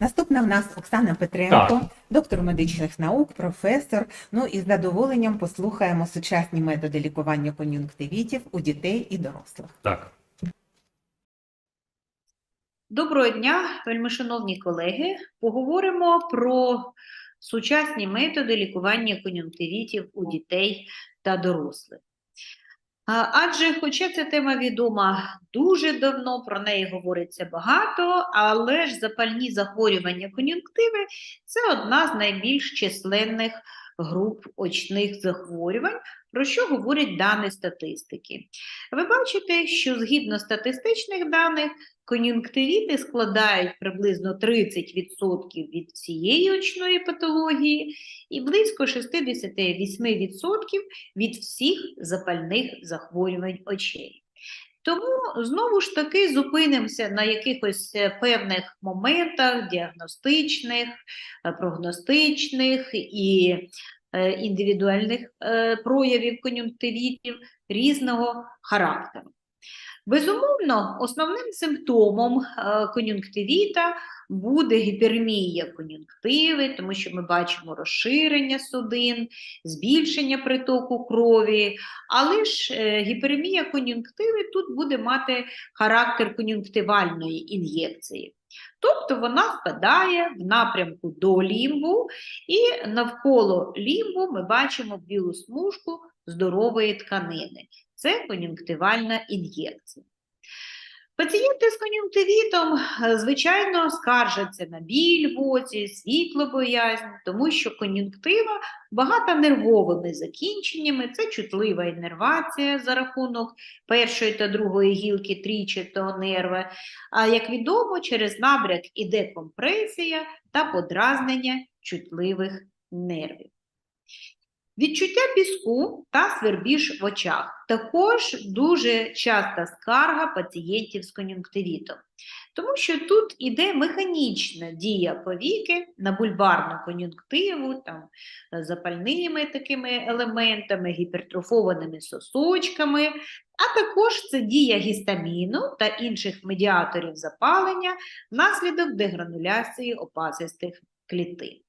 Наступна в нас Оксана Петренко, доктор медичних наук, професор. Ну і з задоволенням послухаємо сучасні методи лікування кон'юнктивітів у дітей і дорослих. Так. Доброго дня, вельмишановні колеги. Поговоримо про сучасні методи лікування кон'юнктивітів у дітей та дорослих. Адже, хоча ця тема відома дуже давно, про неї говориться багато, але ж запальні захворювання кон'юнктиви це одна з найбільш численних груп очних захворювань, про що говорять дані статистики. Ви бачите, що згідно статистичних даних, кон'юнктивіти складають приблизно 30% від всієї очної патології і близько 68% від всіх запальних захворювань очей. Тому знову ж таки зупинимося на якихось е, певних моментах діагностичних, е, прогностичних і індивідуальних е, проявів кон'юнктивітів різного характеру. Безумовно, основним симптомом е, кон'юнктивіта буде гіпермія кон'юнктиви, тому що ми бачимо розширення судин, збільшення притоку крові, але ж е, гіперемія кон'юнктиви тут буде мати характер кон'юнктивальної ін'єкції. Тобто вона впадає в напрямку до лімбу, і навколо лімбу ми бачимо білу смужку здорової тканини. Це кон'юнктивальна ін'єкція. Пацієнти з кон'юнктивітом, е, звичайно, скаржаться на біль в оці, світлобоязнь, тому що кон'юнктива багата нервовими закінченнями, це чутлива іннервація за рахунок першої та другої гілки трійчатого нерва. А як відомо, через набряк іде компресія та подразнення чутливих нервів. Відчуття піску та свербіж в очах. Також дуже часта скарга пацієнтів з кон'юнктивітом, тому що тут іде механічна дія повіки на бульбарну кон'юнктиву, там, е, запальними такими елементами, гіпертрофованими сосочками, а також це дія гістаміну та інших медіаторів запалення внаслідок дегрануляції опасистих клітин.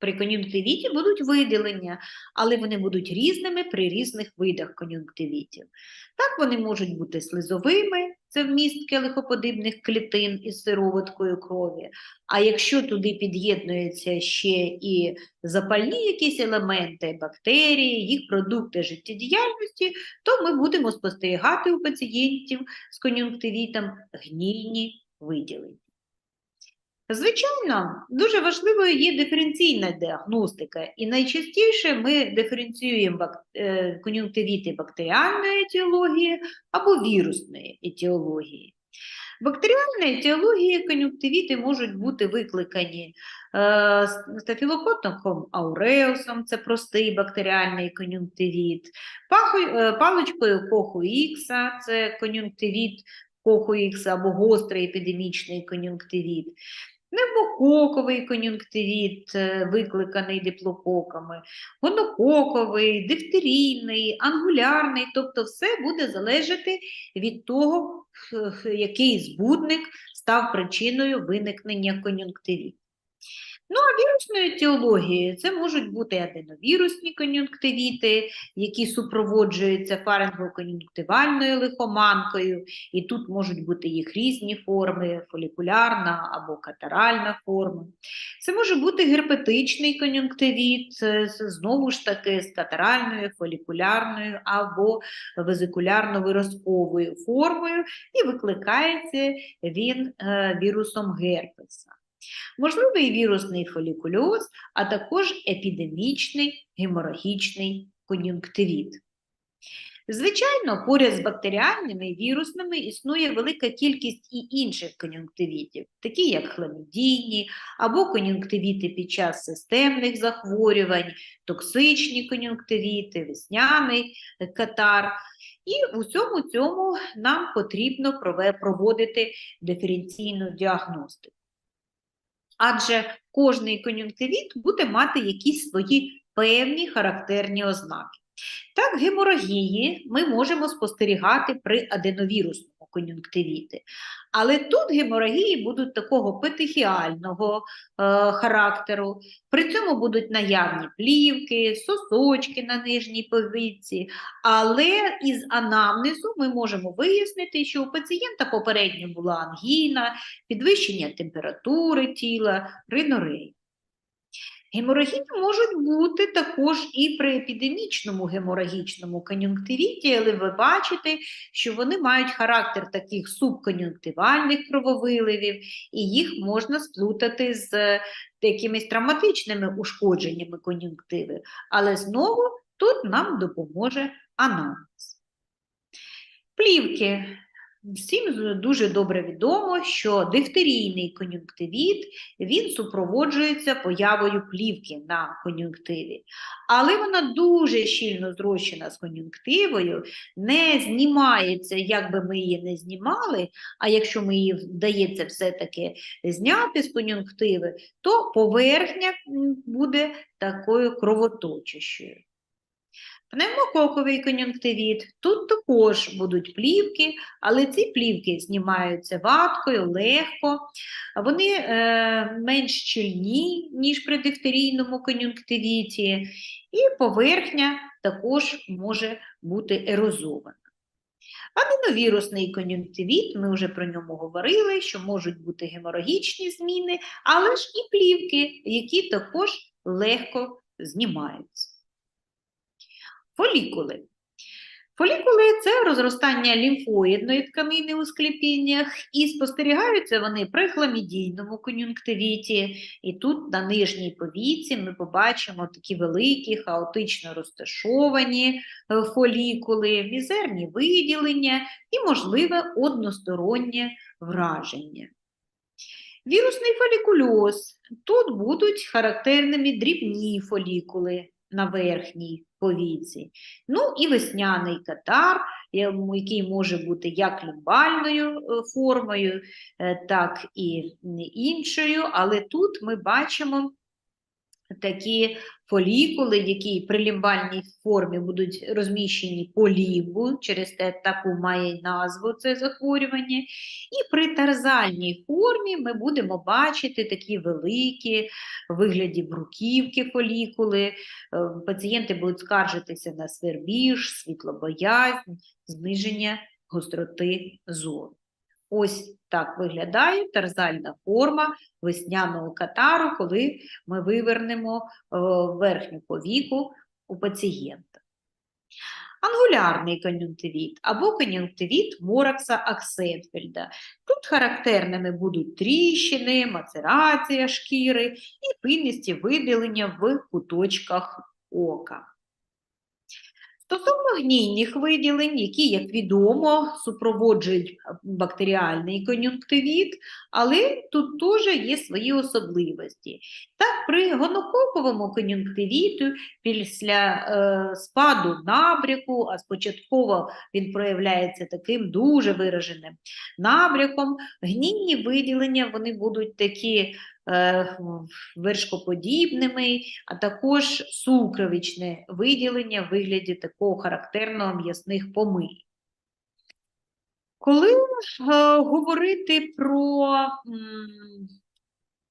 При кон'юнктивіті будуть виділення, але вони будуть різними при різних видах кон'юнктивітів. Так вони можуть бути слизовими, це вміст келихоподібних клітин із сироваткою крові. А якщо туди під'єднуються ще і запальні якісь елементи, бактерії, їх продукти життєдіяльності, то ми будемо спостерігати у пацієнтів з кон'юнктивітом гнійні виділення. Звичайно, дуже важливою є диференційна діагностика, і найчастіше ми диференціюємо е, кон'юнктивіти бактеріальної етіології або вірусної етіології. Бактеріальної етіології кон'юнктивіти можуть бути викликані е, стафілококком ауреусом, це простий бактеріальний кон'юнктивіт, е, паличкою коху Ікса, це кон'юнктивіт коху Ікса або гострий епідемічний кон'юнктивіт. Пневмококовий кон'юнктивіт, е, викликаний диплококами, гонококовий, дифтерійний, ангулярний, тобто все буде залежати від того, х- який збудник став причиною виникнення кон'юнктивіту. Ну, а вірусною етіологією це можуть бути аденовірусні кон'юнктивіти, які супроводжуються фарингокон'юнктивальною лихоманкою, і тут можуть бути їх різні форми, фолікулярна або катаральна форма. Це може бути герпетичний кон'юнктивіт, знову ж таки з катаральною, фолікулярною або везикулярно-виразковою формою, і викликається він е, вірусом герпеса. Можливий вірусний фолікульоз, а також епідемічний геморагічний кон'юнктивіт. Звичайно, поряд з бактеріальними і вірусними існує велика кількість і інших кон'юнктивітів, такі як хламідійні або кон'юнктивіти під час системних захворювань, токсичні кон'юнктивіти, весняний катар. І у всьому цьому нам потрібно проводити диференційну діагностику. Адже кожний кон'юнктивіт буде мати якісь свої певні характерні ознаки. Так, геморагії ми можемо спостерігати при аденовірусному кон'юнктивіти. Але тут геморагії будуть такого петехіального е, характеру. При цьому будуть наявні плівки, сосочки на нижній повіці, але із анамнезу ми можемо вияснити, що у пацієнта попередньо була ангіна, підвищення температури тіла, ринорея. Геморагії можуть бути також і при епідемічному геморагічному кон'юнктивіті, але ви бачите, що вони мають характер таких субкон'юнктивальних крововиливів, і їх можна сплутати з е, якимись травматичними ушкодженнями кон'юнктиви. Але знову тут нам допоможе анамнез. Плівки. Всім дуже добре відомо, що дифтерійний кон'юнктивіт він супроводжується появою плівки на кон'юнктиві, але вона дуже щільно зрощена з кон'юнктивою, не знімається, як би ми її не знімали. А якщо ми її вдається все-таки зняти з кон'юнктиви, то поверхня буде такою кровоточащою. Пневмококовий кон'юнктивіт. Тут також будуть плівки, але ці плівки знімаються ваткою, легко. Вони е, менш щільні, ніж при дифтерійному кон'юнктивіті, і поверхня також може бути ерозована. Аденовірусний кон'юнктивіт, ми вже про ньому говорили, що можуть бути геморагічні зміни, але ж і плівки, які також легко знімаються. Фолікули. Фолікули це розростання лімфоїдної тканини у склепіннях, і спостерігаються вони при хламідійному кон'юнктивіті. І тут на нижній повіці ми побачимо такі великі, хаотично розташовані е, фолікули, мізерні виділення і можливе одностороннє враження. Вірусний фолікульоз. Тут будуть характерними дрібні фолікули на верхній повіці. Ну і весняний катар, який може бути як лімбальною е, формою, е, так і іншою, але тут ми бачимо такі фолікули, які при лімбальній формі будуть розміщені по лімбу, через те таку має назву це захворювання. І при тарзальній формі ми будемо бачити такі великі в вигляді бруківки фолікули. Е, Пацієнти будуть скаржитися на свербіж, світлобоязнь, зниження гостроти зору. Ось так виглядає тарзальна форма весняного катару, коли ми вивернемо е, верхню повіку у пацієнта. Ангулярний кон'юнктивіт або кон'юнктивіт Моракса Аксенфельда. Тут характерними будуть тріщини, мацерація шкіри і пильності виділення в куточках ока. Стосовно гнійних виділень, які, як відомо, супроводжують бактеріальний кон'юнктивіт, але тут теж є свої особливості. Так, при гонококовому кон'юнктивіту після е, спаду набряку, а спочатково він проявляється таким дуже вираженим набряком, гнійні виділення вони будуть такі е, вершкоподібними, а також сукровичне виділення в вигляді такого характерного м'ясних помий. Коли е, говорити про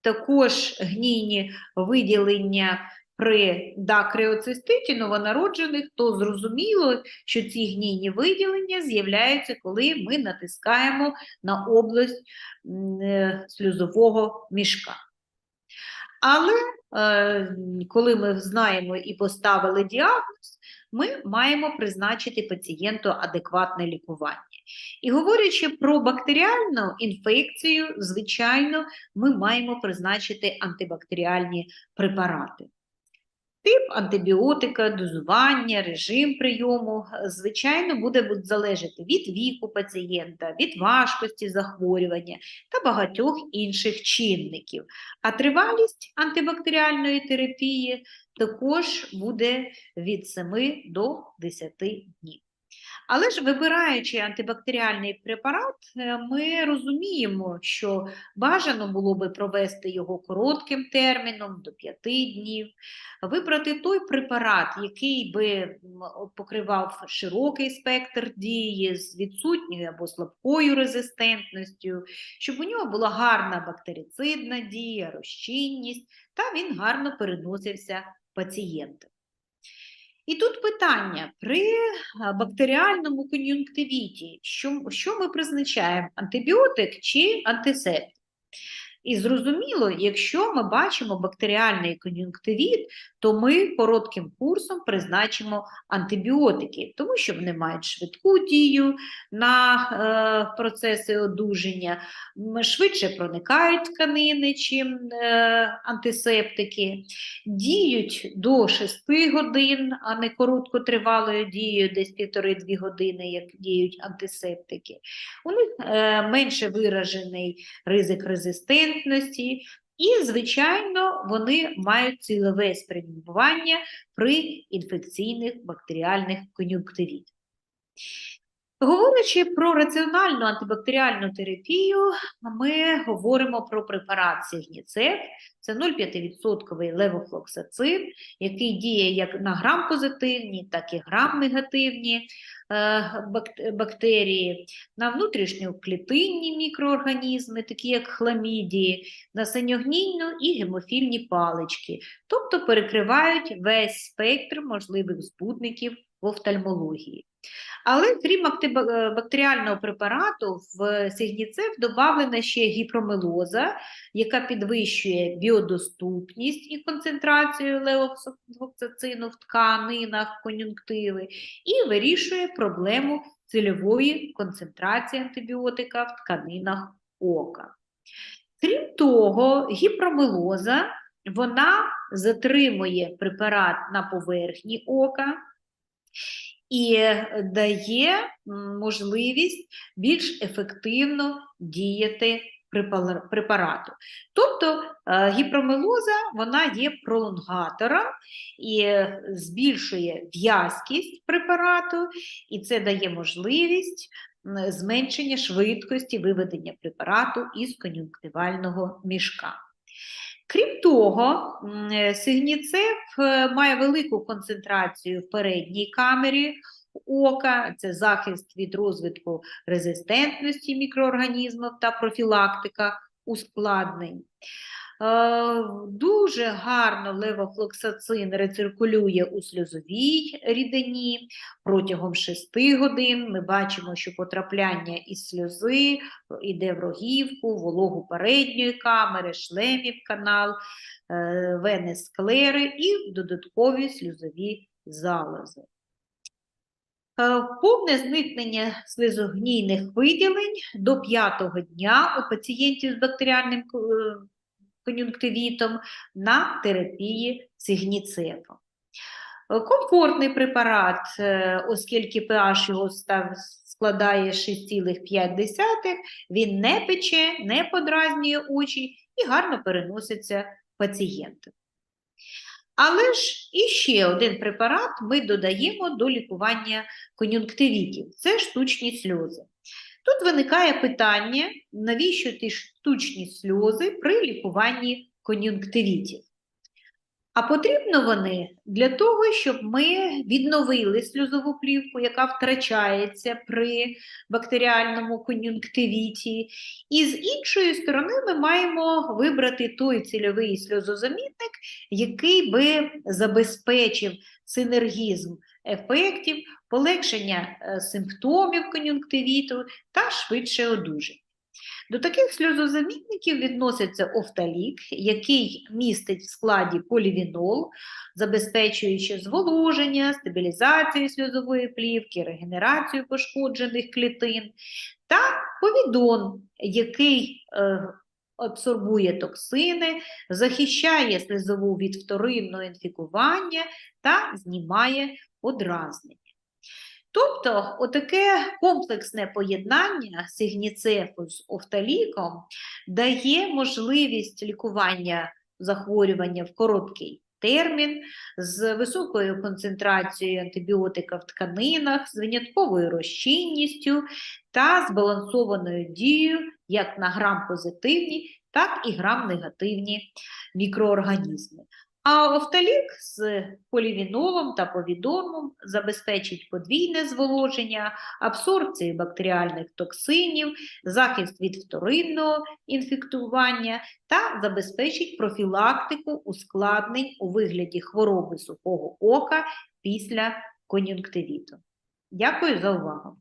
також гнійні виділення при дакреоциститі новонароджених, то зрозуміло, що ці гнійні виділення з'являються, коли ми натискаємо на область е, сльозового мішка. Але е, коли ми знаємо і поставили діагноз, ми маємо призначити пацієнту адекватне лікування. І говорячи про бактеріальну інфекцію, звичайно, ми маємо призначити антибактеріальні препарати. Тип антибіотика, дозування, режим прийому, звичайно, буде залежати від віку пацієнта, від важкості захворювання та багатьох інших чинників. А тривалість антибактеріальної терапії також буде від 7 до 10 днів. Але ж вибираючи антибактеріальний препарат, е, ми розуміємо, що бажано було би провести його коротким терміном до 5 днів, вибрати той препарат, який би покривав широкий спектр дії з відсутньою або слабкою резистентністю, щоб у нього була гарна бактерицидна дія, розчинність, та він гарно переносився пацієнтам. І тут питання при бактеріальному кон'юнктивіті, що, що ми призначаємо: антибіотик чи антисептик? І зрозуміло, якщо ми бачимо бактеріальний кон'юнктивіт, то ми коротким курсом призначимо антибіотики, тому що вони мають швидку дію на е, процеси одужання, швидше проникають тканини, чим е, антисептики, діють до 6 годин, а не короткотривалою дією, десь півтори-дві години, як діють антисептики. У них е, менше виражений ризик резистентності, і, звичайно, вони мають цілове спрямування при інфекційних бактеріальних кон'юнктивітах. Говорячи про раціональну антибактеріальну терапію, ми говоримо про препарат Сігніцет, це 0,5% левофлоксацин, який діє як на грам-позитивні, так і грам-негативні е, бактерії, на внутрішньоклітинні мікроорганізми, такі як хламідії, на синьогнійну і гемофільні палички, тобто перекривають весь спектр можливих збудників в офтальмології. Але крім е, бактеріального препарату, в сигніцев додавлена ще гіпромелоза, яка підвищує біодоступність і концентрацію левофлоксацину в тканинах кон'юнктиви і вирішує проблему цільової концентрації антибіотика в тканинах ока. Крім того, гіпромелоза вона затримує препарат на поверхні ока і дає можливість більш ефективно діяти препарату. Тобто е, гіпромелоза вона є пролонгатором і збільшує в'язкість препарату, і це дає можливість зменшення швидкості виведення препарату із кон'юнктивального мішка. Крім того, е, сигніцеп е, має велику концентрацію в передній камері ока, це захист від розвитку резистентності мікроорганізмів та профілактика ускладнень. Е, Дуже гарно левофлоксацин рециркулює у сльозовій рідині протягом 6 годин. Ми бачимо, що потрапляння із сльози йде в рогівку, вологу передньої камери, шлемів канал, е, вени склери і додаткові сльозові залози. Е, Повне зникнення слизогнійних виділень до п'ятого дня у пацієнтів з бактеріальним кон'юнктивітом на терапії сигніцепом. Е, Комфортний препарат, е, оскільки pH його складає 6,5, він не пече, не подразнює очі і гарно переноситься пацієнту. Але ж іще один препарат ми додаємо до лікування кон'юнктивітів це штучні сльози. Тут виникає питання, навіщо ті штучні сльози при лікуванні кон'юнктивітів? А потрібно вони для того, щоб ми відновили сльозову плівку, яка втрачається при бактеріальному кон'юнктивіті. І з іншої сторони ми маємо вибрати той цільовий сльозозамінник, який би забезпечив синергізм ефектів, полегшення е, симптомів кон'юнктивіту та швидше одужання. До таких сльозозамінників відноситься офталік, який містить в складі полівінол, забезпечуючи зволоження, стабілізацію сльозової плівки, регенерацію пошкоджених клітин, та повідон, який е, абсорбує токсини, захищає сльозову від вторинного інфікування та знімає подразнення. Тобто, отаке комплексне поєднання сигніцефу з офталіком дає можливість лікування захворювання в короткий термін з високою концентрацією антибіотика в тканинах, з винятковою розчинністю та збалансованою дією як на грам-позитивні, так і грам-негативні мікроорганізми. А офталік з полівінолом та повідомом забезпечить подвійне зволоження, абсорбцію бактеріальних токсинів, захист від вторинного інфектування та забезпечить профілактику ускладнень у вигляді хвороби сухого ока після кон'юнктивіту. Дякую за увагу.